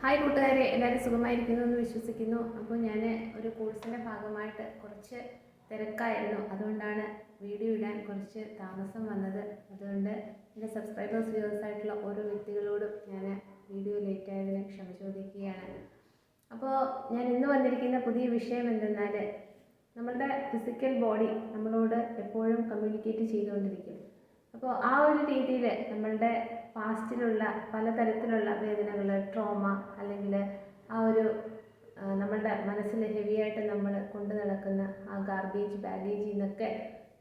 Hi കൂട്ടുകാരെ എല്ലാവരും സുഖമായിരിക്കുന്നു എന്ന് വിശ്വസിക്കുന്നു. അപ്പോൾ ഞാൻ ഒരു കോഴ്സിന്റെ ഭാഗമായിട്ട് കുറച്ച് തിരക്കായിരുന്നു. അതുകൊണ്ടാണ് വീഡിയോ ഇടാൻ കുറച്ച് താമസം വന്നത്. അതുകൊണ്ട് എന്റെ സബ്സ്ക്രൈബേഴ്സ് വ്യൂവേഴ്സ് ആയിട്ടുള്ള ഓരോ വ്യക്തികളോടും ഞാൻ വീഡിയോ ലേറ്റ് ആയതിന് ക്ഷമ ചോദിക്കുകയാണ് അപ്പോൾ ഞാൻ ഇന്ന് വന്നിരിക്കുന്ന പുതിയ വിഷയം എന്തെന്നാൽ നമ്മളുടെ ഫിസിക്കൽ ബോഡി നമ്മളോട് എപ്പോഴും കമ്മ്യൂണിക്കേറ്റ് ചെയ്തുകൊണ്ടിരിക്കും. അപ്പോൾ ആ ഒരു രീതിയിൽ നമ്മളുടെ പാസ്റ്റിലുള്ള പലതരത്തിലുള്ള വേദനകൾ ട്രോമ അല്ലെങ്കിൽ ആ ഒരു നമ്മളുടെ മനസ്സിൽ ഹെവിയായിട്ട് നമ്മൾ കൊണ്ടു നടക്കുന്ന ആ ഗാർബേജ് ബാഗേജിൽ നിന്നൊക്കെ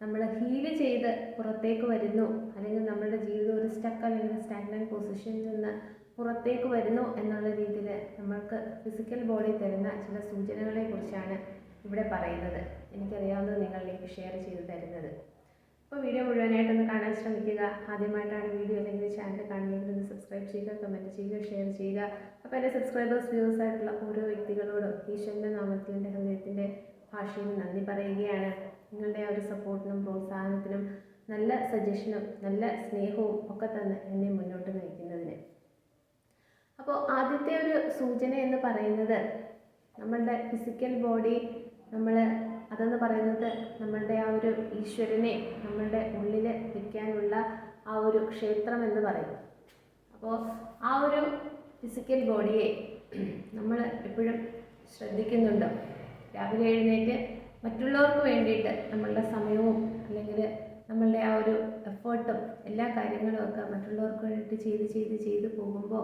നമ്മൾ ഹീൽ ചെയ്ത് പുറത്തേക്ക് വരുന്നു. അല്ലെങ്കിൽ നമ്മളുടെ ജീവിതം ഒരു സ്റ്റക്ക് അല്ലെങ്കിൽ സ്റ്റാൻഡേർഡ് പൊസിഷനിൽ നിന്ന് പുറത്തേക്ക് വരുന്നു എന്നുള്ള രീതിയിൽ നമ്മൾക്ക് ഫിസിക്കൽ ബോഡി തരുന്ന ചില സൂചനകളെ കുറിച്ചാണ് ഇവിടെ പറയുന്നത്. എനിക്കറിയാവുന്നത് നിങ്ങളിലേക്ക് ഷെയർ ചെയ്ത് തരുന്നത്. അപ്പോൾ വീഡിയോ മുഴുവനായിട്ടൊന്ന് കാണാൻ ശ്രമിക്കുക. ആദ്യമായിട്ടാണ് വീഡിയോ അല്ലെങ്കിൽ ചാനൽ കാണുന്നതെങ്കിൽ ഒന്ന് സബ്സ്ക്രൈബ് ചെയ്യുക കമന്റ് ചെയ്യുക ഷെയർ ചെയ്യുക. അപ്പോൾ എന്റെ സബ്സ്ക്രൈബേഴ്സ് വ്യൂസ് ആയിട്ടുള്ള ഓരോ വ്യക്തികളോടും ഈശ്വരന്റെ നാമത്തിൽ എന്റെ ഹൃദയത്തിന്റെ ഭാഷയിൽ നന്ദി പറയുകയാണ്. നിങ്ങളുടെ ആ ഒരു സപ്പോർട്ടിനും പ്രോത്സാഹനത്തിനും നല്ല സജഷനും നല്ല സ്നേഹവും ഒക്കെ തന്നെ എന്നെ മുന്നോട്ട് നയിക്കുന്നതിന്. അപ്പോൾ ആദ്യത്തെ ഒരു സൂചന എന്ന് പറയുന്നത് നമ്മളുടെ ഫിസിക്കൽ ബോഡി നമ്മൾ അതെന്ന് പറയുന്നത് നമ്മളുടെ ആ ഒരു ഈശ്വരനെ നമ്മളുടെ ഉള്ളിൽ വയ്ക്കാനുള്ള ആ ഒരു ക്ഷേത്രം എന്ന് പറയും. അപ്പോൾ ആ ഒരു ഫിസിക്കൽ ബോഡിയെ നമ്മൾ എപ്പോഴും ശ്രദ്ധിക്കുന്നുണ്ടോ. രാവിലെ എഴുന്നേറ്റ് മറ്റുള്ളവർക്ക് വേണ്ടിയിട്ട് നമ്മളുടെ സമയവും അല്ലെങ്കിൽ നമ്മളുടെ ആ ഒരു എഫേർട്ടും എല്ലാ കാര്യങ്ങളും ഒക്കെ മറ്റുള്ളവർക്ക് വേണ്ടിയിട്ട് ചെയ്ത് ചെയ്ത് ചെയ്ത് പോകുമ്പോൾ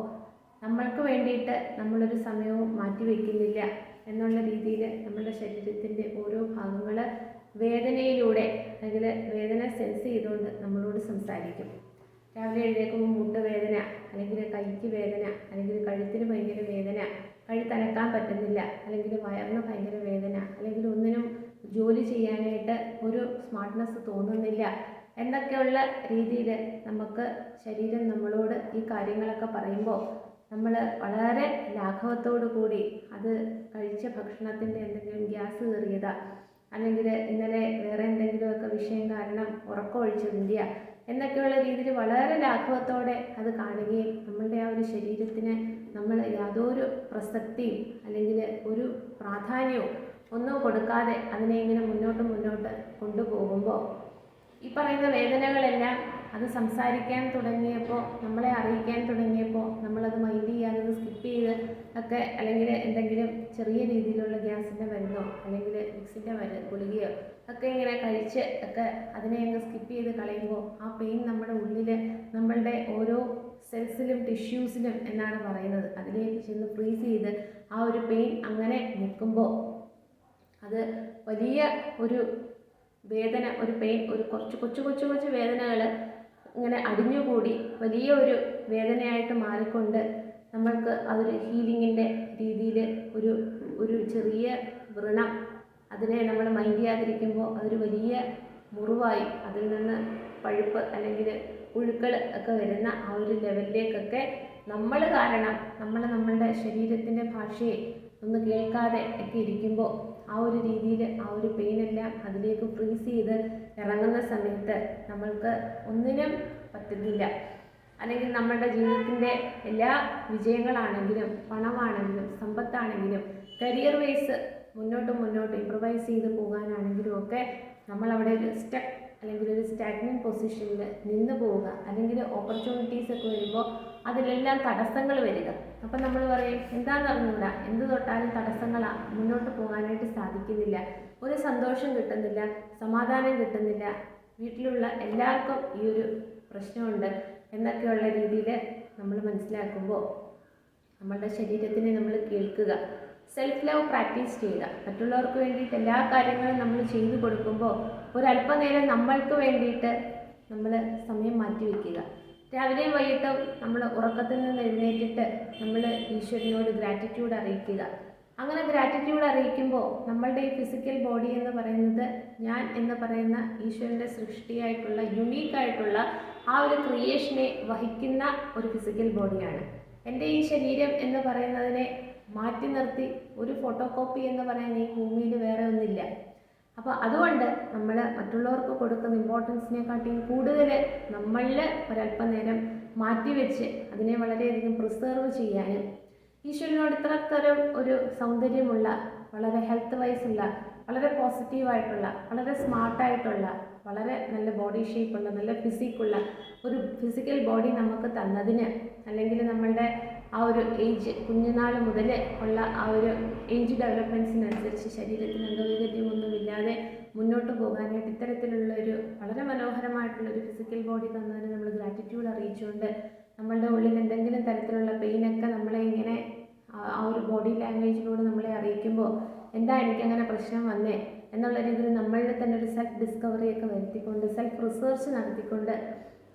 നമ്മൾക്ക് വേണ്ടിയിട്ട് നമ്മളൊരു സമയവും മാറ്റി വയ്ക്കുന്നില്ല എന്നുള്ള രീതിയിൽ നമ്മുടെ ശരീരത്തിന്റെ ഓരോ ഭാഗങ്ങൾ വേദനയിലൂടെ അല്ലെങ്കിൽ വേദന സെൻസ് ചെയ്തുകൊണ്ട് നമ്മളോട് സംസാരിക്കും. രാവിലെ എഴുന്നേൽക്കുമ്പോൾ മുട്ട് വേദന അല്ലെങ്കിൽ കൈക്ക് വേദന അല്ലെങ്കിൽ കഴുത്തിന് ഭയങ്കര വേദന കഴുത്തനക്കാൻ പറ്റുന്നില്ല അല്ലെങ്കിൽ വയറിന് ഭയങ്കര വേദന അല്ലെങ്കിൽ ഒന്നിനും ജോലി ചെയ്യാനായിട്ട് ഒരു സ്മാർട്ട്നെസ് തോന്നുന്നില്ല എന്നൊക്കെയുള്ള രീതിയിൽ നമുക്ക് ശരീരം നമ്മളോട് ഈ കാര്യങ്ങളൊക്കെ പറയുമ്പോൾ നമ്മൾ വളരെ ലാഘവത്തോടു കൂടി അത് കഴിച്ച ഭക്ഷണത്തിന്റെ എന്തെങ്കിലും ഗ്യാസ് കയറിയതാ അല്ലെങ്കിൽ ഇന്നലെ വേറെ എന്തെങ്കിലുമൊക്കെ വിഷയം കാരണം ഉറക്കമൊഴിച്ചതിന്റെയാ എന്നൊക്കെയുള്ള രീതിയിൽ വളരെ ലാഘവത്തോടെ അത് കാണുകയും നമ്മളുടെ ആ ഒരു ശരീരത്തിന് നമ്മൾ യാതൊരു പ്രസക്തിയും അല്ലെങ്കിൽ ഒരു പ്രാധാന്യവും ഒന്നും കൊടുക്കാതെ അതിനെ ഇങ്ങനെ മുന്നോട്ട് മുന്നോട്ട് കൊണ്ടുപോകുമ്പോൾ ഈ പറയുന്ന വേദനകളെല്ലാം അത് സംസാരിക്കാൻ തുടങ്ങിയപ്പോൾ നമ്മളെ അറിയിക്കാൻ തുടങ്ങിയപ്പോൾ നമ്മളത് മൈൻഡ് ചെയ്യാതെ സ്കിപ്പ് ചെയ്ത് ഒക്കെ അല്ലെങ്കിൽ എന്തെങ്കിലും ചെറിയ രീതിയിലുള്ള ഗ്യാസിന്റെ മരുന്നോ അല്ലെങ്കിൽ വിക്സിന്റെ മരുന്ന് ഗുളികയോ ഒക്കെ ഇങ്ങനെ കഴിച്ച് ഒക്കെ അതിനെ അങ്ങ് സ്കിപ്പ് ചെയ്ത് കളയുമ്പോൾ ആ പെയിൻ നമ്മുടെ ഉള്ളിൽ നമ്മളുടെ ഓരോ സെൽസിലും ടിഷ്യൂസിലും എന്നാണ് പറയുന്നത്. അതിലേക്ക് ചെന്ന് ഫ്രീസ് ചെയ്ത് ആ ഒരു പെയിൻ അങ്ങനെ നിൽക്കുമ്പോൾ അത് വലിയ ഒരു വേദന ഒരു പെയിൻ ഒരു കുറച്ച് കൊച്ചു കൊച്ചു കൊച്ചു വേദനകൾ ഇങ്ങനെ അടിഞ്ഞുകൂടി വലിയ ഒരു വേദനയായിട്ട് മാറിക്കൊണ്ട് നമ്മൾക്ക് അതൊരു ഹീലിങ്ങിന്റെ രീതിയിൽ ഒരു ഒരു ചെറിയ വ്രണം അതിനെ നമ്മൾ മൈൻഡ് ചെയ്യാതിരിക്കുമ്പോൾ അതൊരു വലിയ മുറിവായി അതിൽ നിന്ന് പഴുപ്പ് അല്ലെങ്കിൽ പുഴുക്കൾ ഒക്കെ വരുന്ന ആ ഒരു ലെവലിലേക്കൊക്കെ നമ്മൾ കാരണം നമ്മൾ നമ്മളുടെ ശരീരത്തിന്റെ ഭാഷയെ ഒന്ന് കേൾക്കാതെ ഒക്കെ ഇരിക്കുമ്പോൾ ആ ഒരു രീതിയിൽ ആ ഒരു പെയിനെല്ലാം അതിലേക്ക് ഫ്രീസ് ചെയ്ത് ഇറങ്ങുന്ന സമയത്ത് നമ്മൾക്ക് ഒന്നിനും പറ്റുന്നില്ല അല്ലെങ്കിൽ നമ്മളുടെ ജീവിതത്തിന്റെ എല്ലാ വിജയങ്ങളാണെങ്കിലും പണമാണെങ്കിലും സമ്പത്താണെങ്കിലും കരിയർ വൈസ് മുന്നോട്ട് മുന്നോട്ട് ഇമ്പ്രവൈസ് ചെയ്ത് പോകാനാണെങ്കിലും ഒക്കെ നമ്മളവിടെ ഒരു സ്റ്റക്ക് അല്ലെങ്കിൽ ഒരു സ്റ്റാഗ്നൻ പൊസിഷനിൽ നിന്ന് പോവുക. അല്ലെങ്കിൽ ഓപ്പർച്യൂണിറ്റീസ് ഒക്കെ വരുമ്പോൾ അതിലെല്ലാം തടസ്സങ്ങൾ വരിക. അപ്പം നമ്മൾ പറയും എന്താണെന്ന് അറിഞ്ഞൂടാ എന്ത് തൊട്ടാലും തടസ്സങ്ങളാണ് മുന്നോട്ട് പോകാനായിട്ട് സാധിക്കുന്നില്ല. ഒരു സന്തോഷം കിട്ടുന്നില്ല സമാധാനം കിട്ടുന്നില്ല. വീട്ടിലുള്ള എല്ലാവർക്കും ഈ ഒരു പ്രശ്നമുണ്ട് എന്നൊക്കെയുള്ള രീതിയിൽ നമ്മൾ മനസ്സിലാക്കുമ്പോൾ നമ്മളുടെ ശരീരത്തിനെ നമ്മൾ കേൾക്കുക. സെൽഫ് ലവ് പ്രാക്ടീസ് ചെയ്യുക. മറ്റുള്ളവർക്ക് വേണ്ടിയിട്ട് എല്ലാ കാര്യങ്ങളും നമ്മൾ ചെയ്തു കൊടുക്കുമ്പോൾ ഒരല്പനേരം നമ്മൾക്ക് വേണ്ടിയിട്ട് നമ്മൾ സമയം മാറ്റി വയ്ക്കുക രാവിലെയും വൈകിട്ടും നമ്മൾ ഉറക്കത്തിൽ നിന്ന് എഴുന്നേറ്റിട്ട് നമ്മൾ ഈശ്വരനോട് ഗ്രാറ്റിറ്റ്യൂഡ് അറിയിക്കുക. അങ്ങനെ ഗ്രാറ്റിറ്റ്യൂഡ് അറിയിക്കുമ്പോൾ നമ്മളുടെ ഈ ഫിസിക്കൽ ബോഡി എന്ന് പറയുന്നത് ഞാൻ എന്ന് പറയുന്ന ഈശ്വരന്റെ സൃഷ്ടിയായിട്ടുള്ള യുണീക്കായിട്ടുള്ള ആ ഒരു ക്രിയേഷനെ വഹിക്കുന്ന ഒരു ഫിസിക്കൽ ബോഡിയാണ് എന്റെ ഈ ശരീരം എന്ന് പറയുന്നതിനെ മാറ്റി നിർത്തി ഒരു ഫോട്ടോ കോപ്പി എന്ന് പറയുന്ന ഈ ഭൂമിയിൽ വേറെ അപ്പോൾ അതുകൊണ്ട് നമ്മൾ മറ്റുള്ളവർക്ക് കൊടുക്കുന്ന ഇമ്പോർട്ടൻസിനെക്കാട്ടിയും കൂടുതൽ നമ്മളിൽ ഒരല്പം നേരം മാറ്റിവെച്ച് അതിനെ വളരെയധികം പ്രിസേർവ് ചെയ്യാനും ഈശ്വരനോട് ഇത്രത്തരം ഒരു സൗന്ദര്യമുള്ള വളരെ ഹെൽത്ത് വൈസ് ഉള്ള വളരെ പോസിറ്റീവായിട്ടുള്ള വളരെ സ്മാർട്ടായിട്ടുള്ള വളരെ നല്ല ബോഡി ഷേപ്പുള്ള നല്ല ഫിസിക്കുള്ള ഒരു ഫിസിക്കൽ ബോഡി നമുക്ക് തന്നതിന് അല്ലെങ്കിൽ നമ്മളുടെ ആ ഒരു ഏജ് കുഞ്ഞുനാൾ മുതൽ ഉള്ള ആ ഒരു ഏജ് ഡെവലപ്മെന്റ്സിനനുസരിച്ച് ശരീരത്തിന് അംഗവൈകല്യമൊന്നുമില്ലാതെ മുന്നോട്ട് പോകാനായിട്ട് ഇത്തരത്തിലുള്ള ഒരു വളരെ മനോഹരമായിട്ടുള്ള ഒരു ഫിസിക്കൽ ബോഡി തന്നതിന് നമ്മൾ ഗ്രാറ്റിറ്റ്യൂഡ് അറിയിച്ചുകൊണ്ട് നമ്മളുടെ ഉള്ളിൽ എന്തെങ്കിലും തരത്തിലുള്ള പെയിനൊക്കെ നമ്മളെ ഇങ്ങനെ ആ ഒരു ബോഡി ലാംഗ്വേജിലൂടെ നമ്മളെ അറിയിക്കുമ്പോൾ എന്താ എനിക്കങ്ങനെ പ്രശ്നം വന്നേ എന്നുള്ള രീതിയിൽ നമ്മളിൽ തന്നെ ഒരു സെൽഫ് ഡിസ്കവറി ഒക്കെ വരുത്തിക്കൊണ്ട് സെൽഫ് റിസർച്ച് നടത്തിക്കൊണ്ട്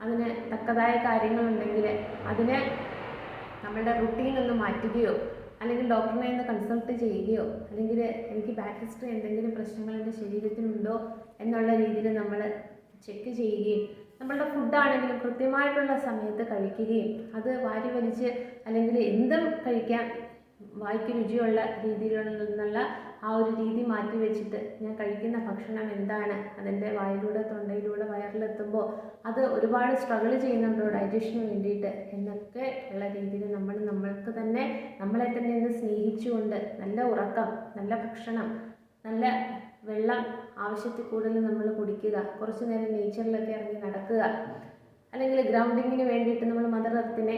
അതിന് തക്കതായ കാര്യങ്ങളുണ്ടെങ്കിൽ അതിനെ നമ്മളുടെ റുട്ടീൻ ഒന്ന് മാറ്റുകയോ അല്ലെങ്കിൽ ഡോക്ടറിനെ ഒന്ന് കൺസൾട്ട് ചെയ്യുകയോ അല്ലെങ്കിൽ എനിക്ക് ബാക്ക് ഹിസ്റ്ററി എന്തെങ്കിലും പ്രശ്നങ്ങൾ എന്റെ ശരീരത്തിനുണ്ടോ എന്നുള്ള രീതിയിൽ നമ്മൾ ചെക്ക് ചെയ്യുകയും നമ്മളുടെ ഫുഡാണെങ്കിലും കൃത്യമായിട്ടുള്ള സമയത്ത് കഴിക്കുകയും അത് വാരി വലിച്ച് അല്ലെങ്കിൽ എന്തും കഴിക്കാം വായിക്ക് രുചിയുള്ള രീതിയിലുള്ള ആ ഒരു രീതി മാറ്റി വെച്ചിട്ട് ഞാൻ കഴിക്കുന്ന ഭക്ഷണം എന്താണ്? അതെന്റെ വായിലൂടെ തൊണ്ടയിലൂടെ വയറിലെത്തുമ്പോൾ അത് ഒരുപാട് സ്ട്രഗിൾ ചെയ്യുന്നുണ്ടോ ഡൈജഷന് വേണ്ടിയിട്ട്. എന്നൊക്കെ ഉള്ള രീതിയിൽ നമ്മൾ നമ്മൾക്ക് തന്നെ നമ്മളെ തന്നെ ഒന്ന് സ്നേഹിച്ചുകൊണ്ട് നല്ല ഉറക്കം നല്ല ഭക്ഷണം നല്ല വെള്ളം ആവശ്യത്തിൽ കൂടുതൽ നമ്മൾ കുടിക്കുക കുറച്ച് നേരം നേച്ചറിലൊക്കെ ഇറങ്ങി നടക്കുക. അല്ലെങ്കിൽ ഗ്രൗണ്ടിങ്ങിന് വേണ്ടിയിട്ട് നമ്മൾ മദർ എർത്തിനെ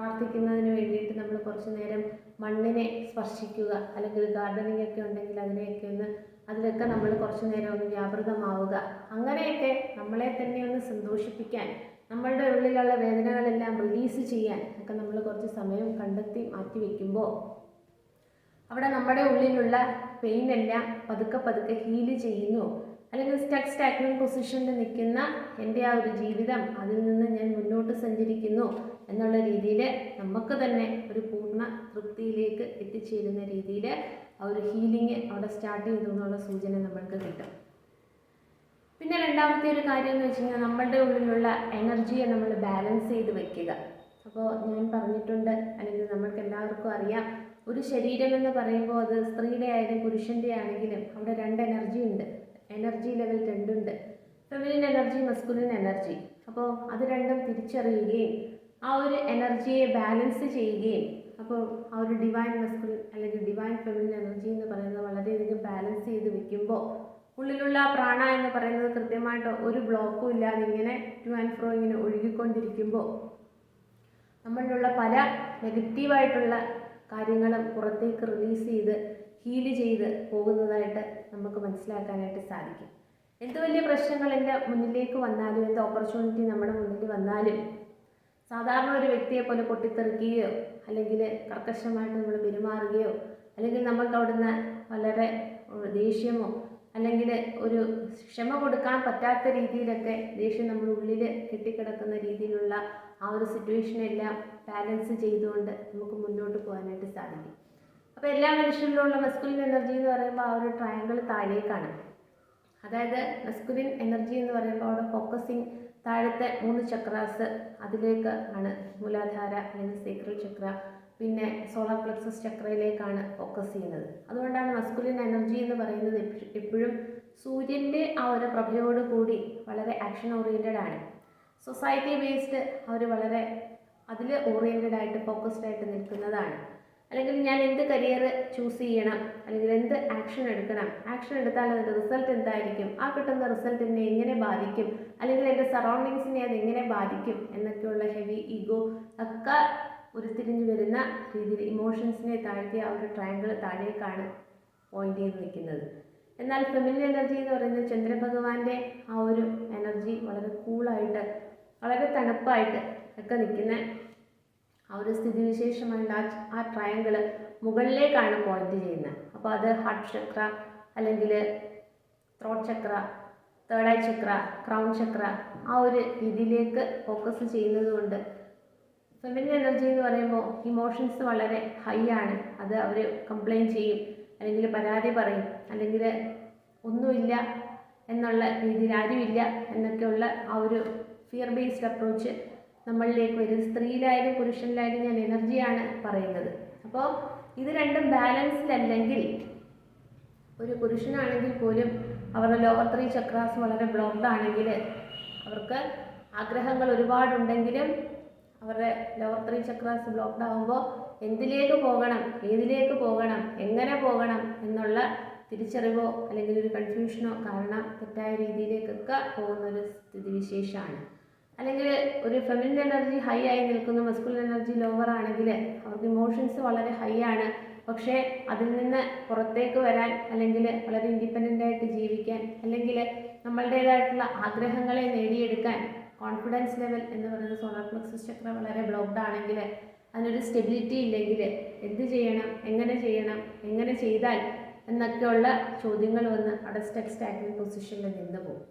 പ്രാർത്ഥിക്കുന്നതിന് വേണ്ടിയിട്ട് നമ്മൾ കുറച്ച് നേരം മണ്ണിനെ സ്പർശിക്കുക അല്ലെങ്കിൽ ഗാർഡനിങ് ഒക്കെ ഉണ്ടെങ്കിൽ അതിനെയൊക്കെ ഒന്ന് അതിലൊക്കെ നമ്മൾ കുറച്ച് നേരം ഒന്ന് വ്യാപൃതമാവുക. അങ്ങനെയൊക്കെ നമ്മളെ തന്നെ ഒന്ന് സന്തോഷിപ്പിക്കാൻ നമ്മളുടെ ഉള്ളിലുള്ള വേദനകളെല്ലാം റിലീസ് ചെയ്യാൻ ഒക്കെ നമ്മൾ കുറച്ച് സമയം കണ്ടെത്തി മാറ്റി വയ്ക്കുമ്പോൾ അവിടെ നമ്മുടെ ഉള്ളിലുള്ള പെയിൻ എല്ലാം പതുക്കെ പതുക്കെ ഹീൽ ചെയ്യുന്നു. അല്ലെങ്കിൽ സ്റ്റക്ക് സ്റ്റാഗ്നൻ പൊസിഷനിൽ നിൽക്കുന്ന എന്റെ ആ ഒരു ജീവിതം അതിൽ നിന്ന് ഞാൻ മുന്നോട്ട് സഞ്ചരിക്കുന്നു എന്നുള്ള രീതിയിൽ നമുക്ക് തന്നെ ഒരു പൂർണ തൃപ്തിയിലേക്ക് എത്തിച്ചേരുന്ന രീതിയിൽ ആ ഒരു ഹീലിംഗ് അവിടെ സ്റ്റാർട്ട് ചെയ്തു എന്നുള്ള സൂചന നമ്മൾക്ക് കിട്ടും. പിന്നെ രണ്ടാമത്തെ ഒരു കാര്യം എന്ന് വെച്ച് കഴിഞ്ഞാൽ നമ്മളുടെ ഉള്ളിലുള്ള എനർജിയെ നമ്മൾ ബാലൻസ് ചെയ്ത് വെക്കുക. അപ്പോൾ ഞാൻ പറഞ്ഞിട്ടുണ്ട് അല്ലെങ്കിൽ നമ്മൾക്ക് എല്ലാവർക്കും അറിയാം ഒരു ശരീരം എന്ന് പറയുമ്പോൾ അത് സ്ത്രീയുടെ ആയാലും പുരുഷന്റെ ആണെങ്കിലും അവിടെ രണ്ട് എനർജി ഉണ്ട്. എനർജി ലെവൽ രണ്ടുണ്ട് ഫെമിനിൻ എനർജി മസ്കുലിൻ എനർജി അപ്പോൾ അത് രണ്ടും തിരിച്ചറിയുകയും ആ ഒരു എനർജിയെ ബാലൻസ് ചെയ്യുകയും അപ്പോൾ ആ ഒരു ഡിവൈൻ മസ്കുലിൻ അല്ലെങ്കിൽ ഡിവൈൻ ഫെമിനിൻ എനർജി എന്ന് പറയുന്നത് വളരെയധികം ബാലൻസ് ചെയ്ത് വെക്കുമ്പോൾ ഉള്ളിലുള്ള പ്രാണ എന്ന് പറയുന്നത് കൃത്യമായിട്ട് ഒരു ബ്ലോക്കും ഇല്ലാതെ ഇങ്ങനെ ടു ആൻഡ് ഫ്രോ ഇങ്ങനെ ഒഴുകിക്കൊണ്ടിരിക്കുമ്പോൾ നമ്മളിലുള്ള പല നെഗറ്റീവായിട്ടുള്ള കാര്യങ്ങളും പുറത്തേക്ക് റിലീസ് ചെയ്ത് ഹീൽ ചെയ്ത് പോകുന്നതായിട്ട് നമുക്ക് മനസ്സിലാക്കാനായിട്ട് സാധിക്കും. എന്ത് വലിയ പ്രശ്നങ്ങൾ എന്റെ മുന്നിലേക്ക് വന്നാലും എന്ത് ഓപ്പർച്യൂണിറ്റി നമ്മുടെ മുന്നിൽ വന്നാലും സാധാരണ ഒരു വ്യക്തിയെ പോലെ പൊട്ടിത്തെറിക്കുകയോ അല്ലെങ്കിൽ കർക്കശമായിട്ട് നമ്മൾ പെരുമാറുകയോ അല്ലെങ്കിൽ നമ്മൾ അവിടുന്ന് വളരെ ദേഷ്യമോ അല്ലെങ്കിൽ ഒരു ക്ഷമ കൊടുക്കാൻ പറ്റാത്ത രീതിയിലൊക്കെ ദേഷ്യം നമ്മുടെ ഉള്ളിൽ കെട്ടിക്കിടക്കുന്ന രീതിയിലുള്ള ആ ഒരു സിറ്റുവേഷനെല്ലാം ബാലൻസ് ചെയ്തുകൊണ്ട് നമുക്ക് മുന്നോട്ട് പോകാനായിട്ട് സാധിക്കും. അപ്പോൾ എല്ലാ മനുഷ്യരിലുള്ള മസ്കുലിൻ എനർജി എന്ന് പറയുമ്പോൾ ആ ഒരു ട്രയാങ്കിൾ താഴേക്കാണ്. അതായത് മസ്കുലിൻ എനർജി എന്ന് പറയുമ്പോൾ അവിടെ ഫോക്കസിങ് താഴത്തെ മൂന്ന് ചക്രാസ് അതിലേക്ക് ആണ്. മൂലാധാര അല്ലെങ്കിൽ സീക്രൽ ചക്ര പിന്നെ സോളാർ പ്ലക്സസ് ചക്രയിലേക്കാണ് ഫോക്കസ് ചെയ്യുന്നത്. അതുകൊണ്ടാണ് മസ്കുലിൻ എനർജി എന്ന് പറയുന്നത് എപ്പോഴും സൂര്യന്റെ ആ ഒരു പ്രഭയോട് കൂടി വളരെ ആക്ഷൻ ഓറിയന്റഡ് ആണ്. സൊസൈറ്റി ബേസ്ഡ് അവർ വളരെ അതിൽ ഓറിയന്റഡ് ആയിട്ട് ഫോക്കസ്ഡ് ആയിട്ട് നിൽക്കുന്നതാണ്. അല്ലെങ്കിൽ ഞാൻ എന്ത് കരിയർ ചൂസ് ചെയ്യണം? അല്ലെങ്കിൽ എന്ത് ആക്ഷൻ എടുക്കണം? ആക്ഷൻ എടുത്താൽ അതിന്റെ റിസൾട്ട് എന്തായിരിക്കും? ആ കിട്ടുന്ന റിസൾട്ട് എന്നെ എങ്ങനെ ബാധിക്കും? അല്ലെങ്കിൽ എന്റെ സറൗണ്ടിങ്സിനെ അത് എങ്ങനെ ബാധിക്കും? എന്നൊക്കെയുള്ള ഹെവി ഈഗോ ഒക്കെ ഉരുത്തിരിഞ്ഞു വരുന്ന രീതിയിൽ ഇമോഷൻസിനെ താഴ്ത്തി ആ ഒരു ട്രയാങ്കിൾ താഴേക്കാണ് പോയിന്റ് ചെയ്ത് നിൽക്കുന്നത്. എന്നാൽ ഫെമിനിൻ എനർജി എന്ന് പറയുന്നത് ചന്ദ്രഭഗവാന്റെ ആ ഒരു എനർജി വളരെ കൂളായിട്ട് വളരെ തണുപ്പായിട്ട് ഒക്കെ നിൽക്കുന്ന ആ ഒരു സ്ഥിതി ആ ആ ട്രയാങ്കിൾ മുകളിലേക്കാണ് പോയിന്റ് ചെയ്യുന്നത്. അപ്പോൾ അത് ഹാർട്ട് ചക്ര അല്ലെങ്കിൽ throat chakra third eye chakra crown chakra ആ ഒരു രീതിയിലേക്ക് ഫോക്കസ് ചെയ്യുന്നത് കൊണ്ട് ഫെമിനിൻ എനർജി എന്ന് പറയുമ്പോൾ ഇമോഷൻസ് വളരെ ഹൈ ആണ്. അത് അവർ കംപ്ലയിൻ ചെയ്യും അല്ലെങ്കിൽ പരാതി പറയും അല്ലെങ്കിൽ ഒന്നുമില്ല എന്നുള്ള രീതിയിൽ ആരുമില്ല എന്നൊക്കെയുള്ള ആ ഒരു ഫിയർ ബേസ്ഡ് അപ്രോച്ച് നമ്മളിലേക്ക് വരും സ്ത്രീയിലായാലും പുരുഷനിലായാലും ഞാൻ എനർജിയാണ് പറയുന്നത്. അപ്പോൾ ഇത് രണ്ടും ബാലൻസിലല്ലെങ്കിൽ ഒരു പുരുഷനാണെങ്കിൽ പോലും അവരുടെ ലോവർ ത്രീ ചക്രാസ് വളരെ ബ്ലോക്ക്ഡ് ആണെങ്കിൽ അവർക്ക് ആഗ്രഹങ്ങൾ ഒരുപാടുണ്ടെങ്കിലും അവരുടെ ലോവർ ത്രീ ചക്രാസ് ബ്ലോക്ക്ഡ് ആകുമ്പോൾ എന്തിലേക്ക് പോകണം ഏതിലേക്ക് പോകണം എങ്ങനെ പോകണം എന്നുള്ള തിരിച്ചറിവോ അല്ലെങ്കിൽ ഒരു കൺഫ്യൂഷനോ കാരണം തെറ്റായ രീതിയിലേക്കൊക്കെ പോകുന്ന ഒരു സ്ഥിതിവിശേഷമാണ്. അല്ലെങ്കിൽ ഒരു ഫെമിനിൻ എനർജി ഹൈ ആയി നിൽക്കുന്നു മസ്കുലർ എനർജി ലോവർ ആണെങ്കിൽ അവർക്ക് ഇമോഷൻസ് വളരെ ഹൈ ആണ്. പക്ഷേ അതിൽ നിന്ന് പുറത്തേക്ക് വരാൻ അല്ലെങ്കിൽ വളരെ ഇൻഡിപെൻഡന്റ് ആയിട്ട് ജീവിക്കാൻ അല്ലെങ്കിൽ നമ്മളുടേതായിട്ടുള്ള ആഗ്രഹങ്ങളെ നേടിയെടുക്കാൻ കോൺഫിഡൻസ് ലെവൽ എന്ന് പറയുന്ന സോളാർ പ്ലക്സസ് ചക്ര വളരെ ബ്ലോക്ക്ഡ് ആണെങ്കിൽ അതിനൊരു സ്റ്റെബിലിറ്റി ഇല്ലെങ്കിൽ എന്ത് ചെയ്യണം എങ്ങനെ ചെയ്യണം എങ്ങനെ ചെയ്താൽ എന്നൊക്കെയുള്ള ചോദ്യങ്ങൾ വന്ന് അവിടെ സ്റ്റെക്ക് സ്റ്റാക്കിംഗ് പൊസിഷനിൽ നിന്ന് പോകും.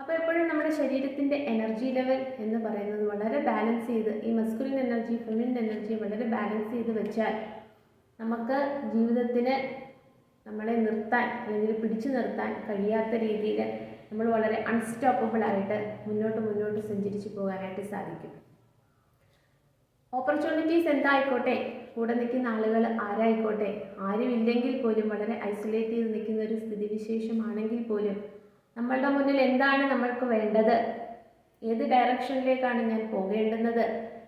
അപ്പോൾ എപ്പോഴും നമ്മുടെ ശരീരത്തിന്റെ എനർജി ലെവൽ എന്ന് പറയുന്നത് വളരെ ബാലൻസ് ചെയ്ത് ഈ മസ്കുലിൻ എനർജി ഫെമിൻ എനർജി വളരെ ബാലൻസ് ചെയ്ത് വെച്ചാൽ നമുക്ക് ജീവിതത്തിന് നമ്മളെ നിർത്താൻ അല്ലെങ്കിൽ പിടിച്ചു നിർത്താൻ കഴിയാത്ത രീതിയിൽ നമ്മൾ വളരെ അൺസ്റ്റോപ്പബിൾ ആയിട്ട് മുന്നോട്ട് മുന്നോട്ട് സഞ്ചരിച്ച് പോകാനായിട്ട് സാധിക്കും. ഓപ്പർച്യൂണിറ്റീസ് എന്തായിക്കോട്ടെ? കൂടെ നിൽക്കുന്ന ആളുകൾ ആരായിക്കോട്ടെ? ആരുമില്ലെങ്കിൽ പോലും വളരെ ഐസൊലേറ്റ് ചെയ്ത് നിൽക്കുന്ന ഒരു സ്ഥിതിവിശേഷമാണെങ്കിൽ പോലും നമ്മളുടെ മുന്നിൽ എന്താണ് നമ്മൾക്ക് വേണ്ടത്? ഏത് ഡയറക്ഷനിലേക്കാണ് ഞാൻ പോകേണ്ടുന്നത്?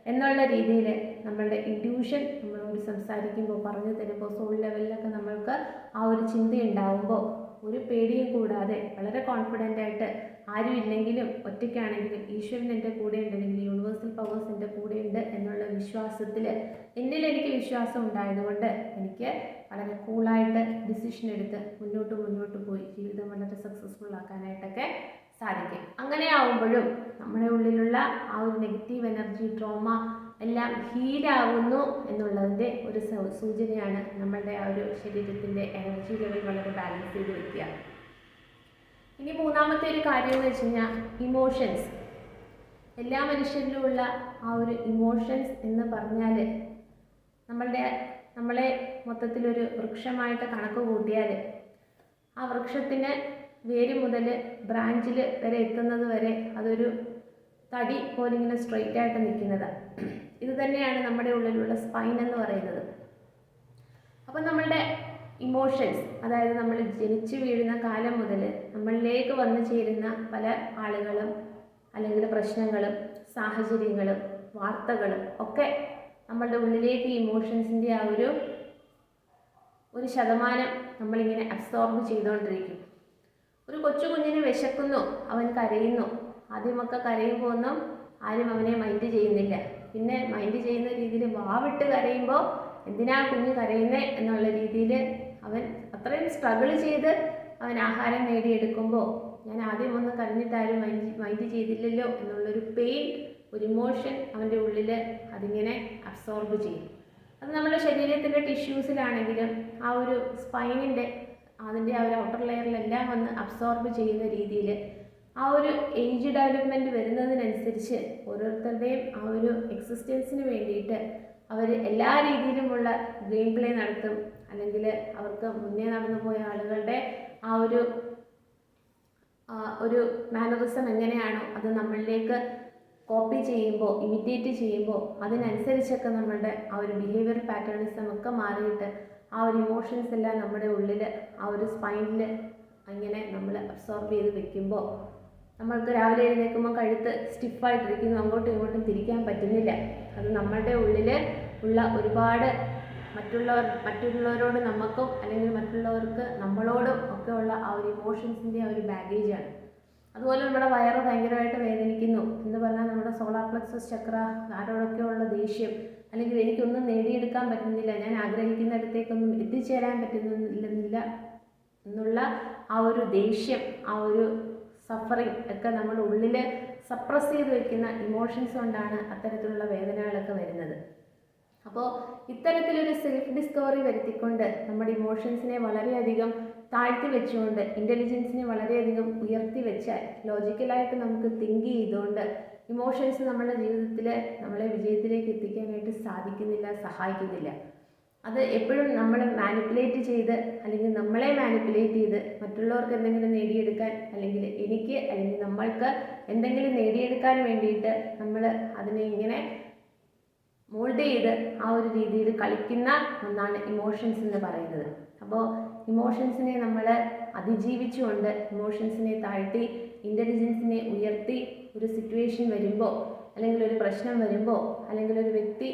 എന്നുള്ള രീതിയിൽ നമ്മളുടെ ഇൻഡ്യൂഷൻ നമ്മളോട് സംസാരിക്കുമ്പോൾ പറഞ്ഞു തരുമ്പോൾ സോൾ ലെവലിലൊക്കെ നമ്മൾക്ക് ആ ഒരു ചിന്ത ഉണ്ടാവുമ്പോൾ ഒരു പേടിയും കൂടാതെ വളരെ കോൺഫിഡന്റ് ആയിട്ട് ആരും ഇല്ലെങ്കിലും ഒറ്റയ്ക്കാണെങ്കിലും ഈശ്വരൻ എന്റെ കൂടെ ഉണ്ട് അല്ലെങ്കിൽ യൂണിവേഴ്സൽ പവേഴ്സ് എന്റെ കൂടെ ഉണ്ട് എന്നുള്ള വിശ്വാസത്തിൽ എന്നിൽ എനിക്ക് വിശ്വാസം ഉണ്ടായതുകൊണ്ട് എനിക്ക് വളരെ കൂളായിട്ട് ഡിസിഷൻ എടുത്ത് മുന്നോട്ട് മുന്നോട്ട് പോയി ജീവിതം വളരെ സക്സസ്ഫുൾ ആക്കാനായിട്ടൊക്കെ സാധിക്കും. അങ്ങനെ ആവുമ്പോഴും നമ്മുടെ ഉള്ളിലുള്ള ആ ഒരു നെഗറ്റീവ് എനർജി ട്രോമ എല്ലാം ഹീലാവുന്നു എന്നുള്ളതിന്റെ ഒരു സൂചനയാണ് നമ്മളുടെ ആ ഒരു ശരീരത്തിന്റെ എനർജി ലെവൽ വളരെ ബാലൻസ് ചെയ്ത് വെക്കുക. ഇനി മൂന്നാമത്തെ ഒരു കാര്യം എന്ന് വെച്ച് കഴിഞ്ഞാൽ ഇമോഷൻസ് എല്ലാ മനുഷ്യരിലുമുള്ള ആ ഒരു ഇമോഷൻസ് എന്ന് പറഞ്ഞാൽ നമ്മളുടെ നമ്മളെ മൊത്തത്തിലൊരു വൃക്ഷമായിട്ട് കണക്ക് കൂട്ടിയാൽ ആ വൃക്ഷത്തിന് വേര് മുതൽ ബ്രാഞ്ചിൽ വരെ എത്തുന്നത് വരെ അതൊരു തടി പോലെ ഇങ്ങനെ സ്ട്രെയിറ്റ് ആയിട്ട് നിൽക്കുന്നത്. ഇത് തന്നെയാണ് നമ്മുടെ ഉള്ളിലുള്ള സ്പൈൻ എന്ന് പറയുന്നത്. അപ്പം നമ്മളുടെ ഇമോഷൻസ് അതായത് നമ്മൾ ജനിച്ചു വീഴുന്ന കാലം മുതൽ നമ്മളിലേക്ക് വന്നു ചേരുന്ന പല ആളുകളും അല്ലെങ്കിൽ പ്രശ്നങ്ങളും സാഹചര്യങ്ങളും വാർത്തകളും ഒക്കെ നമ്മളുടെ ഉള്ളിലേക്ക് ഇമോഷൻസിന്റെ ആ ഒരു ഒരു ശതമാനം നമ്മളിങ്ങനെ അബ്സോർബ് ചെയ്തുകൊണ്ടിരിക്കും. ഒരു കൊച്ചു കുഞ്ഞിന് വിശക്കുന്നു അവൻ കരയുന്നു. ആദ്യമൊക്കെ കരയുമ്പോൾ ഒന്നും ആരും അവനെ മൈൻഡ് ചെയ്യുന്നില്ല. പിന്നെ മൈൻഡ് ചെയ്യുന്ന രീതിയിൽ വാവിട്ട് കരയുമ്പോൾ എന്തിനാ കുഞ്ഞ് കരയുന്നത് എന്നുള്ള രീതിയിൽ അവൻ അത്രയും സ്ട്രഗിൾ ചെയ്ത് അവൻ ആഹാരം നേടിയെടുക്കുമ്പോൾ ഞാൻ ആദ്യം ഒന്ന് കരഞ്ഞിട്ടാരും മൈൻഡ് മൈൻഡ് ചെയ്തില്ലല്ലോ എന്നുള്ളൊരു പെയിൻ ഒരു ഇമോഷൻ അവന്റെ ഉള്ളിൽ അതിങ്ങനെ അബ്സോർബ് ചെയ്യും. അത് നമ്മുടെ ശരീരത്തിന്റെ ടിഷ്യൂസിലാണെങ്കിലും ആ ഒരു സ്പൈനിന്റെ അതിന്റെ ആ ഒരു ഔട്ടർ ലെയറിലെല്ലാം വന്ന് അബ്സോർബ് ചെയ്യുന്ന രീതിയിൽ ആ ഒരു ഏജ് ഡെവലപ്മെന്റ് വരുന്നതിനനുസരിച്ച് ഓരോരുത്തരുടെയും ആ ഒരു എക്സിസ്റ്റൻസിന് വേണ്ടിയിട്ട് അവർ എല്ലാ രീതിയിലുമുള്ള ഗെയിം പ്ലേ നടത്തും. അല്ലെങ്കിൽ അവർക്ക് മുന്നേ നടന്നു പോയ ആളുകളുടെ ആ ഒരു ഒരു മാനറിസം എങ്ങനെയാണോ അത് നമ്മളിലേക്ക് കോപ്പി ചെയ്യുമ്പോൾ ഇമിറ്റേറ്റ് ചെയ്യുമ്പോൾ അതിനനുസരിച്ചൊക്കെ നമ്മളുടെ ആ ഒരു ബിഹേവിയർ പാറ്റേണിസം ഒക്കെ മാറിയിട്ട് ആ ഒരു ഇമോഷൻസ് എല്ലാം നമ്മുടെ ഉള്ളിൽ ആ ഒരു സ്പൈനിൽ അങ്ങനെ നമ്മൾ അബ്സോർബ് ചെയ്ത് വെക്കുമ്പോൾ നമ്മൾക്ക് രാവിലെ എഴുന്നേൽക്കുമ്പോൾ കഴുത്ത് സ്റ്റിഫായിട്ടിരിക്കുന്നു അങ്ങോട്ടും ഇങ്ങോട്ടും തിരിക്കാൻ പറ്റുന്നില്ല. അത് നമ്മളുടെ ഉള്ളിൽ ഉള്ള ഒരുപാട് മറ്റുള്ളവർ മറ്റുള്ളവരോട് നമുക്കും അല്ലെങ്കിൽ മറ്റുള്ളവർക്ക് നമ്മളോടും ഒക്കെ ഉള്ള ആ ഒരു ഇമോഷൻസിന്റെ ആ ഒരു ബാഗേജാണ് അതുപോലെ നമ്മുടെ വയറ് ഭയങ്കരമായിട്ട് വേദനിക്കുന്നു. എന്ന് പറഞ്ഞാൽ നമ്മുടെ സോളാർ പ്ലക്സസ് ചക്ര ആരോടൊക്കെയുള്ള ദേഷ്യം അല്ലെങ്കിൽ എനിക്കൊന്നും നേടിയെടുക്കാൻ പറ്റുന്നില്ല ഞാൻ ആഗ്രഹിക്കുന്നിടത്തേക്കൊന്നും എത്തിച്ചേരാൻ പറ്റുന്നില്ല എന്നുള്ള ആ ഒരു ദേഷ്യം ആ ഒരു സഫറിങ് ഒക്കെ നമ്മൾ ഉള്ളിൽ സപ്രസ് ചെയ്ത് വെക്കുന്ന ഇമോഷൻസ് കൊണ്ടാണ് അത്തരത്തിലുള്ള വേദനകളൊക്കെ വരുന്നത്. അപ്പോൾ ഇത്തരത്തിലൊരു സെൽഫ് ഡിസ്കവറി വരുത്തിക്കൊണ്ട് നമ്മുടെ ഇമോഷൻസിനെ വളരെയധികം താഴ്ത്തി വെച്ചുകൊണ്ട് ഇന്റലിജൻസിനെ വളരെയധികം ഉയർത്തി വെച്ചാൽ ലോജിക്കലായിട്ട് നമുക്ക് തിങ്ക് ചെയ്തുകൊണ്ട് ഇമോഷൻസ് നമ്മുടെ ജീവിതത്തിൽ നമ്മളെ വിജയത്തിലേക്ക് എത്തിക്കാനായിട്ട് സാധിക്കുന്നില്ല സഹായിക്കുന്നില്ല. അത് എപ്പോഴും നമ്മൾ മാനിപ്പുലേറ്റ് ചെയ്ത് അല്ലെങ്കിൽ നമ്മളെ മാനിപ്പുലേറ്റ് ചെയ്ത് മറ്റുള്ളവർക്ക് എന്തെങ്കിലും നേടിയെടുക്കാൻ അല്ലെങ്കിൽ എനിക്ക് അല്ലെങ്കിൽ നമ്മൾക്ക് എന്തെങ്കിലും നേടിയെടുക്കാൻ വേണ്ടിയിട്ട് നമ്മൾ അതിനെ ഇങ്ങനെ മോൾഡ് ചെയ്ത് ആ ഒരു രീതിയിൽ കളിക്കുന്ന ഒന്നാണ് ഇമോഷൻസ് എന്ന് പറയുന്നത്. അപ്പോൾ ഇമോഷൻസിനെ നമ്മൾ അതിജീവിച്ചുകൊണ്ട് ഇമോഷൻസിനെ താഴ്ത്തി ഇന്റലിജൻസിനെ ഉയർത്തി ഒരു സിറ്റുവേഷൻ വരുമ്പോൾ അല്ലെങ്കിൽ ഒരു പ്രശ്നം വരുമ്പോൾ അല്ലെങ്കിൽ ഒരു വ്യക്തി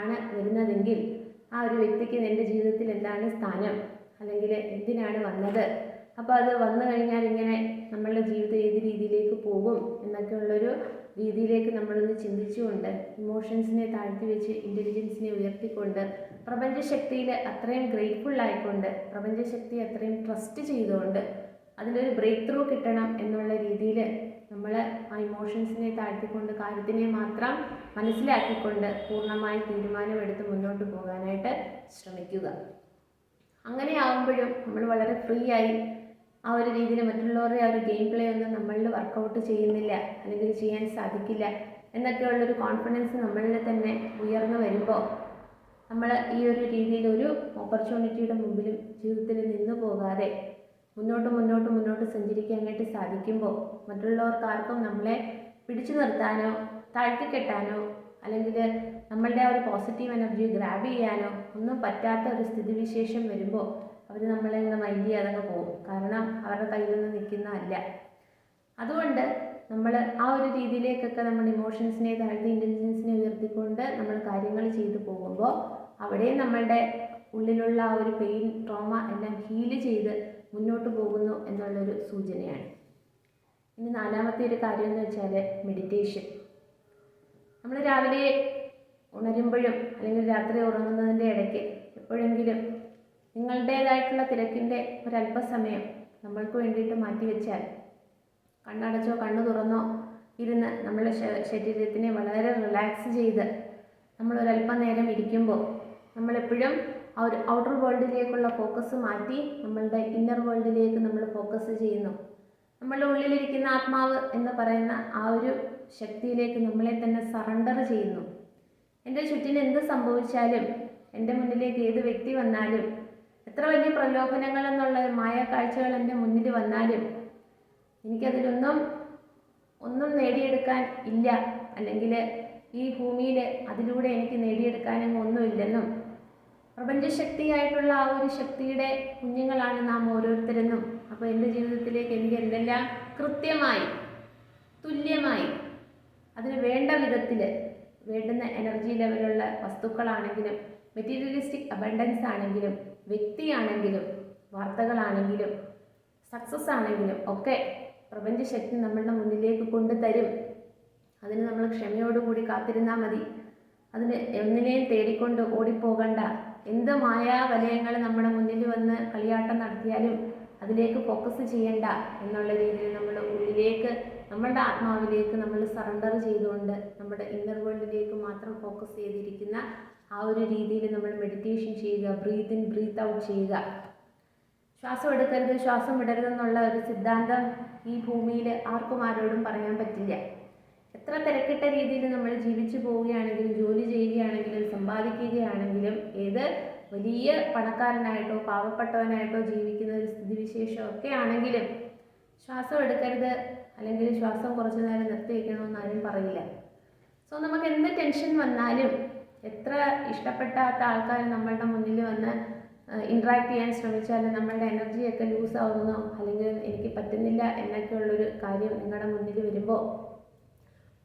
ആണ് വരുന്നതെങ്കിൽ ആ ഒരു വ്യക്തിക്ക് എന്റെ ജീവിതത്തിൽ എന്താണ് സ്ഥാനം? അല്ലെങ്കിൽ എന്തിനാണ് വന്നത്? അപ്പോൾ അത് വന്നു കഴിഞ്ഞാൽ ഇങ്ങനെ നമ്മളുടെ ജീവിതം ഏത് രീതിയിലേക്ക് പോകും എന്നൊക്കെയുള്ളൊരു രീതിയിലേക്ക് നമ്മളൊന്ന് ചിന്തിച്ചുകൊണ്ട് ഇമോഷൻസിനെ താഴ്ത്തി വെച്ച് ഇന്റലിജൻസിനെ ഉയർത്തിക്കൊണ്ട് പ്രപഞ്ചശക്തിയിൽ അത്രയും ഗ്രേറ്റ്ഫുൾ ആയിക്കൊണ്ട് പ്രപഞ്ചശക്തി അത്രയും ട്രസ്റ്റ് ചെയ്തുകൊണ്ട് അതിലൊരു ബ്രേക്ക് ത്രൂ കിട്ടണം എന്നുള്ള രീതിയിൽ നമ്മൾ ആ ഇമോഷൻസിനെ താഴ്ത്തിക്കൊണ്ട് കാര്യത്തിനെ മാത്രം മനസ്സിലാക്കിക്കൊണ്ട് പൂർണമായി തീരുമാനമെടുത്ത് മുന്നോട്ട് പോകാനായിട്ട് ശ്രമിക്കുക. അങ്ങനെ ആകുമ്പോഴും നമ്മൾ വളരെ ഫ്രീ ആയി ആ ഒരു രീതിയിൽ മറ്റുള്ളവരുടെ ആ ഒരു ഗെയിം പ്ലേ ഒന്നും നമ്മളിൽ വർക്കൗട്ട് ചെയ്യുന്നില്ല അല്ലെങ്കിൽ ചെയ്യാൻ സാധിക്കില്ല എന്നൊക്കെയുള്ളൊരു കോൺഫിഡൻസ് നമ്മളിൽ തന്നെ ഉയർന്നു വരുമ്പോൾ നമ്മൾ ഈ ഒരു രീതിയിൽ ഒരു ഓപ്പർച്യൂണിറ്റിയുടെ മുമ്പിലും ജീവിതത്തിൽ നിന്നു പോകാതെ മുന്നോട്ട് മുന്നോട്ട് മുന്നോട്ട് സഞ്ചരിക്കാനായിട്ട് സാധിക്കുമ്പോൾ മറ്റുള്ളവർക്ക് ആർക്കും നമ്മളെ പിടിച്ചു നിർത്താനോ താഴ്ത്തിക്കെട്ടാനോ അല്ലെങ്കിൽ നമ്മളുടെ ആ ഒരു പോസിറ്റീവ് എനർജി ഗ്രാബ് ചെയ്യാനോ ഒന്നും പറ്റാത്ത ഒരു സ്ഥിതിവിശേഷം വരുമ്പോൾ അവർ നമ്മളെ ഒന്ന് മൈൻഡ് ചെയ്യാതെ പോകും. കാരണം അവരുടെ കയ്യിൽ നിന്ന് നിൽക്കുന്നതല്ല അതുകൊണ്ട് നമ്മൾ ആ ഒരു രീതിയിലേക്കൊക്കെ നമ്മൾ ഇമോഷൻസിനെ താഴ്ത്തി ഇന്റലിജൻസിനെ ഉയർത്തിക്കൊണ്ട് നമ്മൾ കാര്യങ്ങൾ ചെയ്തു പോകുമ്പോൾ അവിടെ നമ്മളുടെ ഉള്ളിലുള്ള ആ ഒരു പെയിൻ ട്രോമ എല്ലാം ഹീൽ ചെയ്ത് മുന്നോട്ട് പോകുന്നു എന്നുള്ളൊരു സൂചനയാണ്. ഇനി നാലാമത്തെ ഒരു കാര്യം എന്ന് വെച്ചാൽ മെഡിറ്റേഷൻ നമ്മൾ രാവിലെ ഉണരുമ്പോഴും അല്ലെങ്കിൽ രാത്രി ഉറങ്ങുന്നതിന്റെ ഇടയ്ക്ക് എപ്പോഴെങ്കിലും നിങ്ങളുടേതായിട്ടുള്ള തിരക്കിന്റെ ഒരല്പസമയം നമ്മൾക്ക് വേണ്ടിയിട്ട് മാറ്റിവെച്ചാൽ കണ്ണടച്ചോ കണ്ണു തുറന്നോ ഇരുന്ന് നമ്മുടെ ശരീരത്തിനെ വളരെ റിലാക്സ് ചെയ്ത് നമ്മൾ ഒരല്പം നേരം ഇരിക്കുമ്പോൾ നമ്മളെപ്പോഴും ആ ഒരു ഔട്ടർ വേൾഡിലേക്കുള്ള ഫോക്കസ് മാറ്റി നമ്മളുടെ ഇന്നർ വേൾഡിലേക്ക് നമ്മൾ ഫോക്കസ് ചെയ്യുന്നു. നമ്മളുടെ ഉള്ളിലിരിക്കുന്ന ആത്മാവ് എന്ന് പറയുന്ന ആ ഒരു ശക്തിയിലേക്ക് നമ്മളെ തന്നെ സറണ്ടർ ചെയ്യുന്നു. എന്റെ ചുറ്റിന് എന്ത് സംഭവിച്ചാലും എന്റെ മുന്നിലേക്ക് ഏത് വ്യക്തി വന്നാലും എത്ര വലിയ പ്രലോഭനങ്ങൾ എന്നുള്ള മായ കാഴ്ചകൾ എന്റെ മുന്നിൽ വന്നാലും എനിക്കതിലൊന്നും ഒന്നും നേടിയെടുക്കാൻ ഇല്ല. അല്ലെങ്കിൽ ഈ ഭൂമിയിൽ അതിലൂടെ എനിക്ക് നേടിയെടുക്കാനും ഒന്നുമില്ലെന്നും പ്രപഞ്ചശക്തിയായിട്ടുള്ള ആ ഒരു ശക്തിയുടെ കുഞ്ഞുങ്ങളാണ് നാം ഓരോരുത്തരെന്നും. അപ്പോൾ എന്റെ ജീവിതത്തിലേക്ക് എനിക്ക് എന്തെല്ലാം കൃത്യമായി തുല്യമായി അതിന് വേണ്ട വിധത്തിൽ വേണ്ടുന്ന എനർജി ലെവലുള്ള വസ്തുക്കളാണെങ്കിലും മെറ്റീരിയലിസ്റ്റിക് അബണ്ടൻസ് ആണെങ്കിലും വ്യക്തിയാണെങ്കിലും വാർത്തകളാണെങ്കിലും സക്സസ് ആണെങ്കിലും ഒക്കെ പ്രപഞ്ചശക്തി നമ്മളുടെ മുന്നിലേക്ക് കൊണ്ടുതരും. അതിന് നമ്മൾ ക്ഷമയോടുകൂടി കാത്തിരുന്നാൽ മതി. അതിന് ഒന്നിനെയും തേടിക്കൊണ്ട് ഓടിപ്പോകണ്ട. എന്ത് മായാ വലയങ്ങൾ നമ്മുടെ മുന്നിൽ വന്ന് കളിയാട്ടം നടത്തിയാലും അതിലേക്ക് ഫോക്കസ് ചെയ്യണ്ട എന്നുള്ള രീതിയിൽ നമ്മുടെ ഉള്ളിലേക്ക് നമ്മളുടെ ആത്മാവിലേക്ക് നമ്മൾ സറണ്ടർ ചെയ്തുകൊണ്ട് നമ്മുടെ ഇന്നർ വേൾഡിലേക്ക് മാത്രം ഫോക്കസ് ചെയ്തിരിക്കുന്ന ആ ഒരു രീതിയിൽ നമ്മൾ മെഡിറ്റേഷൻ ചെയ്യുക ബ്രീത്ത് ഇൻ ബ്രീത്ത് ഔട്ട് ചെയ്യുക. ശ്വാസം എടുക്കരുത് ശ്വാസം വിടരുതെന്നുള്ള ഒരു സിദ്ധാന്തം ഈ ഭൂമിയിൽ ആർക്കും ആരോടും പറയാൻ പറ്റില്ല. എത്ര തിരക്കിട്ട രീതിയിൽ നമ്മൾ ജീവിച്ചു പോവുകയാണെങ്കിലും ജോലി ചെയ്യുകയാണെങ്കിലും സമ്പാദിക്കുകയാണെങ്കിലും ഏത് വലിയ പണക്കാരനായിട്ടോ പാവപ്പെട്ടവനായിട്ടോ ജീവിക്കുന്ന ഒരു സ്ഥിതിവിശേഷം ഒക്കെ ആണെങ്കിലും ശ്വാസം എടുക്കരുത് അല്ലെങ്കിൽ ശ്വാസം കുറച്ചു നേരം നിർത്തി വയ്ക്കണമെന്ന് ആരും പറയില്ല. സോ നമുക്ക് എന്ത് ടെൻഷൻ വന്നാലും എത്ര ഇഷ്ടപ്പെടാത്ത ആൾക്കാർ നമ്മളുടെ മുന്നിൽ വന്ന് ഇൻട്രാക്ട് ചെയ്യാൻ ശ്രമിച്ചാലും നമ്മളുടെ എനർജിയൊക്കെ ലൂസ് ആവുന്നു അല്ലെങ്കിൽ എനിക്ക് പറ്റുന്നില്ല എന്നൊക്കെയുള്ളൊരു കാര്യം നിങ്ങളുടെ മുന്നിൽ വരുമ്പോൾ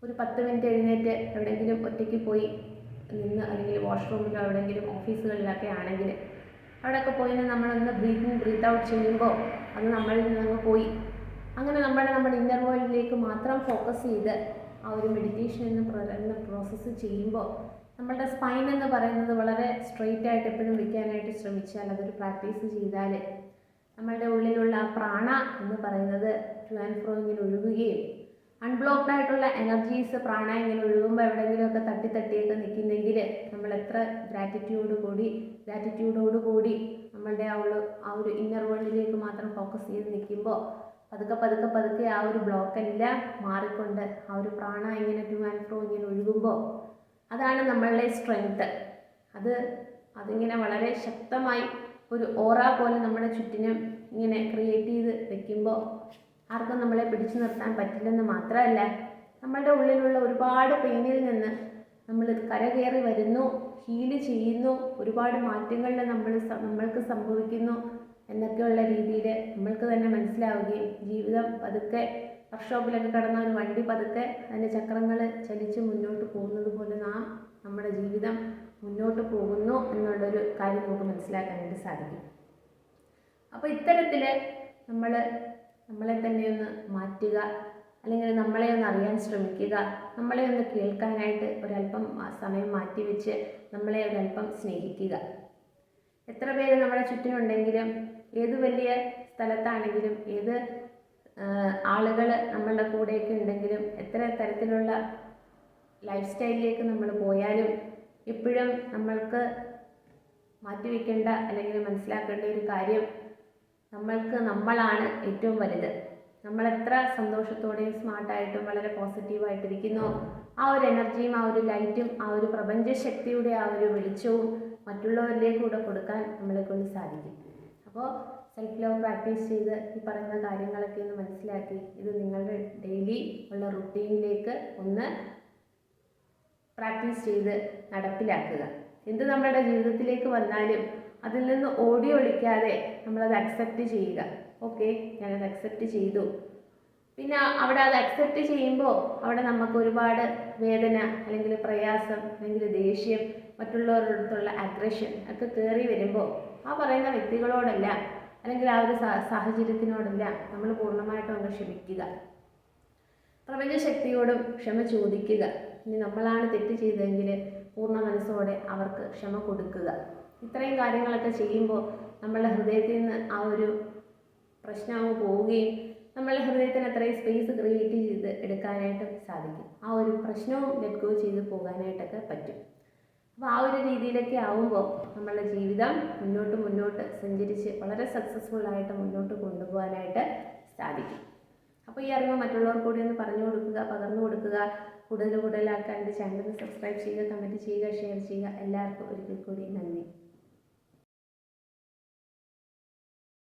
ഒരു പത്ത് മിനിറ്റ് എഴുന്നേറ്റ് എവിടെയെങ്കിലും ഒറ്റയ്ക്ക് പോയി നിന്ന് അല്ലെങ്കിൽ വാഷ്റൂമിലോ എവിടെയെങ്കിലും ഓഫീസുകളിലൊക്കെ ആണെങ്കിൽ അവിടെയൊക്കെ പോയി നമ്മളൊന്ന് ബ്രീത്തിങ് ബ്രീത്ത് ഔട്ട് ചെയ്യുമ്പോൾ അത് നമ്മളിൽ നിന്ന് പോയി. അങ്ങനെ നമ്മുടെ നമ്മുടെ ഇന്നർ വേൾഡിലേക്ക് മാത്രം ഫോക്കസ് ചെയ്ത് ആ ഒരു മെഡിറ്റേഷൻ എന്ന പ്രോസസ്സ് ചെയ്യുമ്പോൾ നമ്മളുടെ സ്പൈൻ എന്ന് പറയുന്നത് വളരെ സ്ട്രെയിറ്റ് ആയിട്ട് എപ്പോഴും വയ്ക്കാനായിട്ട് ശ്രമിച്ചാൽ അതൊരു പ്രാക്ടീസ് ചെയ്താൽ നമ്മളുടെ ഉള്ളിലുള്ള പ്രാണ എന്ന് പറയുന്നത് ടു ആൻഡ് ഫ്രോ ഇങ്ങനെ ഒഴുകുകയും അൺബ്ലോക്ക്ഡ് ആയിട്ടുള്ള എനർജീസ് പ്രാണ ഇങ്ങനെ ഒഴുകുമ്പോൾ എവിടെയെങ്കിലുമൊക്കെ തട്ടി തട്ടിയൊക്കെ നിൽക്കുന്നെങ്കിൽ നമ്മൾ എത്ര ഗ്രാറ്റിറ്റ്യൂഡ് കൂടി ഗ്രാറ്റിറ്റ്യൂഡോട് കൂടി നമ്മളുടെ ആ ഉള്ള ആ ഒരു ഇന്നർ വേൾഡിലേക്ക് മാത്രം ഫോക്കസ് ചെയ്ത് നിൽക്കുമ്പോൾ പതുക്കെ പതുക്കെ പതുക്കെ ആ ഒരു ബ്ലോക്കെല്ലാം മാറിക്കൊണ്ട് ആ ഒരു പ്രാണ ഇങ്ങനെ ടു ആൻഡ് ഫ്രോ ഇങ്ങനെ ഒഴുകുമ്പോൾ അതാണ് നമ്മളുടെ സ്ട്രെങ്ത് അത് അതിങ്ങനെ വളരെ ശക്തമായി ഒരു ഓറ പോലെ നമ്മുടെ ചുറ്റിനും ഇങ്ങനെ ക്രിയേറ്റ് ചെയ്ത് വെക്കുമ്പോൾ ആർക്കും നമ്മളെ പിടിച്ചു നിർത്താൻ പറ്റില്ലെന്ന് മാത്രമല്ല നമ്മളുടെ ഉള്ളിലുള്ള ഒരുപാട് പെയിനിൽ നിന്ന് നമ്മൾ കരകയറി വരുന്നു ഹീൽ ചെയ്യുന്നു ഒരുപാട് മാറ്റങ്ങളിൽ നമ്മൾ നമ്മൾക്ക് സംഭവിക്കുന്നു എന്നൊക്കെയുള്ള രീതിയിൽ നമ്മൾക്ക് തന്നെ മനസ്സിലാവുകയും ജീവിതം പതുക്കെ വർക്ക്ഷോപ്പിലൊക്കെ കിടന്ന ഒരു വണ്ടി പതുക്കെ അതിന്റെ ചക്രങ്ങൾ ചലിച്ച് മുന്നോട്ട് പോകുന്നത് പോലെ നാം നമ്മുടെ ജീവിതം മുന്നോട്ട് പോകുന്നു എന്നുള്ളൊരു കാര്യം നമുക്ക് മനസ്സിലാക്കാനായിട്ട് സാധിക്കും. അപ്പോൾ ഇത്തരത്തിൽ നമ്മൾ നമ്മളെ തന്നെ ഒന്ന് മാറ്റുക അല്ലെങ്കിൽ നമ്മളെ ഒന്ന് അറിയാൻ ശ്രമിക്കുക നമ്മളെ ഒന്ന് കേൾക്കാനായിട്ട് ഒരല്പം സമയം മാറ്റിവെച്ച് നമ്മളെ ഒരല്പം സ്നേഹിക്കുക. എത്ര പേര് നമ്മുടെ ചുറ്റിനുണ്ടെങ്കിലും ഏത് വലിയ സ്ഥലത്താണെങ്കിലും ഏത് ആളുകൾ നമ്മളുടെ കൂടെയൊക്കെ ഉണ്ടെങ്കിലും എത്ര തരത്തിലുള്ള ലൈഫ് സ്റ്റൈലിലേക്ക് നമ്മൾ പോയാലും ഇപ്പോഴും നമ്മൾക്ക് മാറ്റിവെക്കേണ്ട അല്ലെങ്കിൽ മനസ്സിലാക്കേണ്ട ഒരു കാര്യം നമ്മൾക്ക് നമ്മളാണ് ഏറ്റവും വലുത്. നമ്മൾ എത്ര സന്തോഷത്തോടെയും സ്മാർട്ടായിട്ടും വളരെ പോസിറ്റീവായിട്ടിരിക്കുന്നോ ആ ഒരു എനർജിയും ആ ഒരു ലൈറ്റും ആ ഒരു പ്രപഞ്ചശക്തിയുടെ ആ ഒരു വെളിച്ചവും മറ്റുള്ളവരിലേക്കൂടെ കൊടുക്കാൻ നമ്മളെ കൊണ്ട് സാധിക്കും. അപ്പോൾ സെൽഫ് ലവ് പ്രാക്ടീസ് ചെയ്ത് ഈ പറയുന്ന കാര്യങ്ങളൊക്കെ ഒന്ന് മനസ്സിലാക്കി. ഇത് നിങ്ങളുടെ ഡെയിലി ഉള്ള റുട്ടീനിലേക്ക് ഒന്ന് പ്രാക്ടീസ് ചെയ്ത് നടപ്പിലാക്കുക. എന്ത് നമ്മുടെ ജീവിതത്തിലേക്ക് വന്നാലും അതിൽ നിന്ന് ഓടി ഒളിക്കാതെ നമ്മളത് അക്സെപ്റ്റ് ചെയ്യുക. ഓക്കെ ഞാനത് അക്സെപ്റ്റ് ചെയ്തു. പിന്നെ അവിടെ അത് അക്സെപ്റ്റ് ചെയ്യുമ്പോൾ അവിടെ നമുക്ക് ഒരുപാട് വേദന അല്ലെങ്കിൽ പ്രയാസം അല്ലെങ്കിൽ ദേഷ്യം മറ്റുള്ളവരുടെ അടുത്തുള്ള അഗ്രഷൻ ഒക്കെ കയറി വരുമ്പോൾ ആ പറയുന്ന വ്യക്തികളോടല്ല അല്ലെങ്കിൽ ആ ഒരു സാഹചര്യത്തിനോടല്ല. നമ്മൾ പൂർണമായിട്ടും അങ്ങ് ക്ഷമിക്കുക. പ്രപഞ്ചശക്തിയോടും ക്ഷമ ചോദിക്കുക. ഇനി നമ്മളാണ് തെറ്റ് ചെയ്തതെങ്കിൽ പൂർണ മനസ്സോടെ അവർക്ക് ക്ഷമ കൊടുക്കുക. ഇത്രയും കാര്യങ്ങളൊക്കെ ചെയ്യുമ്പോൾ നമ്മളുടെ ഹൃദയത്തിൽ നിന്ന് ആ ഒരു പ്രശ്നം അങ്ങ് പോവുകയും നമ്മളുടെ ഹൃദയത്തിന് അത്രയും സ്പേസ് ക്രിയേറ്റ് ചെയ്ത് എടുക്കാനായിട്ട് സാധിക്കും. ആ ഒരു പ്രശ്നവും ലെറ്റ് ഗോ ചെയ്ത് പോകാനായിട്ടൊക്കെ പറ്റും. അപ്പോൾ ആ ഒരു രീതിയിലൊക്കെ ആവുമ്പോൾ നമ്മളുടെ ജീവിതം മുന്നോട്ട് മുന്നോട്ട് സഞ്ചരിച്ച് വളരെ സക്സസ്ഫുൾ ആയിട്ട് മുന്നോട്ട് കൊണ്ടുപോകാനായിട്ട് സാധിക്കും. അപ്പോൾ ഈ അറിവ് മറ്റുള്ളവർ കൂടി ഒന്ന് പറഞ്ഞു കൊടുക്കുക പകർന്നു കൊടുക്കുക കൂടുതൽ ആൾക്കാർ എന്റെ ചാനൽ സബ്സ്ക്രൈബ് ചെയ്യുക കമന്റ് ചെയ്യുക ഷെയർ ചെയ്യുക. എല്ലാവർക്കും ഒരിക്കൽ കൂടി നന്ദി.